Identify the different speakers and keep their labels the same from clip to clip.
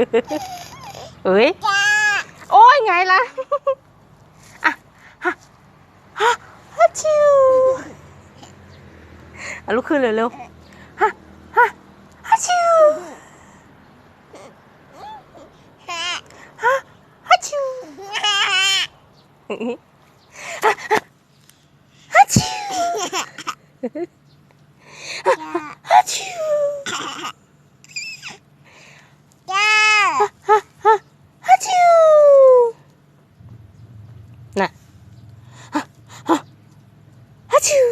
Speaker 1: เอ้ยโอ้ยไงล่ะอะฮะฮะฮัชชิวอะลุกขึ้นเร็วๆฮะฮะฮัชชิวฮะฮัชชิวฮัชชิวฮัชชิวฮัชชิวน่ะฮะฮะฮัชชิว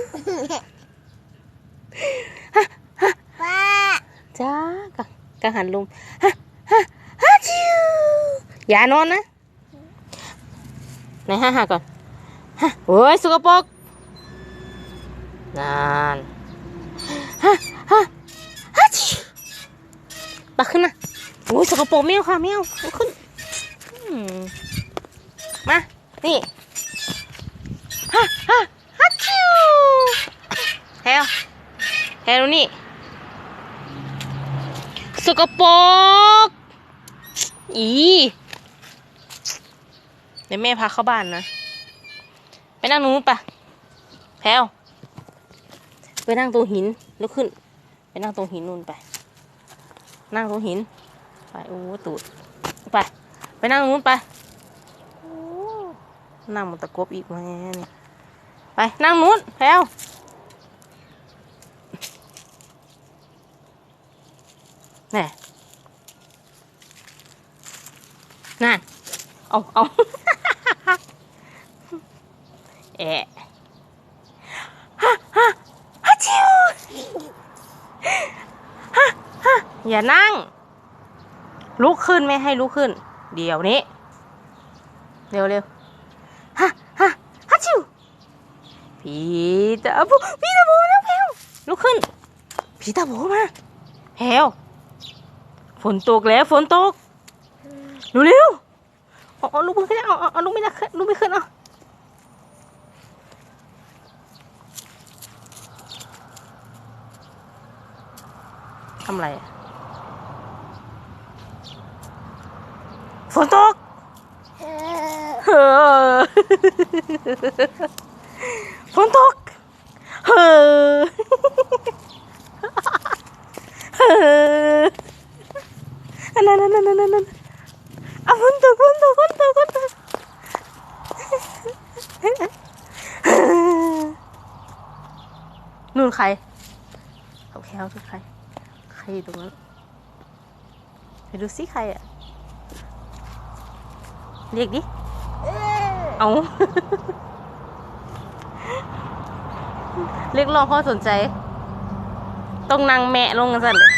Speaker 1: จ้ากังกังหันลมฮะฮะฮัชิวอย่านอนนะไหนฮะฮะก่อนฮะโอ้ยสกปรกนานฮะฮะฮัชชิวตักขึ้นมาโอ้ยสกปรกไม่เอาค่ะไม่เอาขึ้นมา นี่ฮะฮะฮัชิวเฮล เฮลนี่ สกปรกอีเดี๋ยวแม่พาเข้าบ้านนะ ไปนั่งตรงนู้นปะแพลวไปนั่งตรงหินลุกขึ้น ไปนั่งตรงหินนู่นไป นั่งตรงหิน ไปโอ้ตูดไป ไปนั่งตรงนู้นไปนั่งมันตะกบอีกมาเนี่ยไปนั่งนู้นแพลว น่นั่นเอาเอาแอะฮะฮะฮัชิวฮะฮะอย่านั่ง ลุกขึ้นไม่ให้ลุกขึ้น เดี๋ยวนี้ เร็วเร็วฮะฮะฮัชิวผีตาโบผีตาโบแล้วแพลวลุกขึ้นผีตาโบมาแพลว ฝนตกแล้วฝนตกเร็วเร็วๆเอาลูกไม่ขึ้นเอาเอาลูกไม่ได้ขึ้นลูกไม่ขึ้นเอาทำอะไรอะฝนตกเฮ้อฝนตกเฮ้อเฮ้อ อันนั้นนั่นนั่นนั่นนั่นอะฝนตกฝนตกฝนตกฝนตกนู่นใครเขาแคลทุกใคร ใครอยู่ตรงนั้นไปดูสิใครอะ เรียกดิ เอาเรียกร้องพ่อสนใจ ต้องนางแม่ลงกันสั่นเลย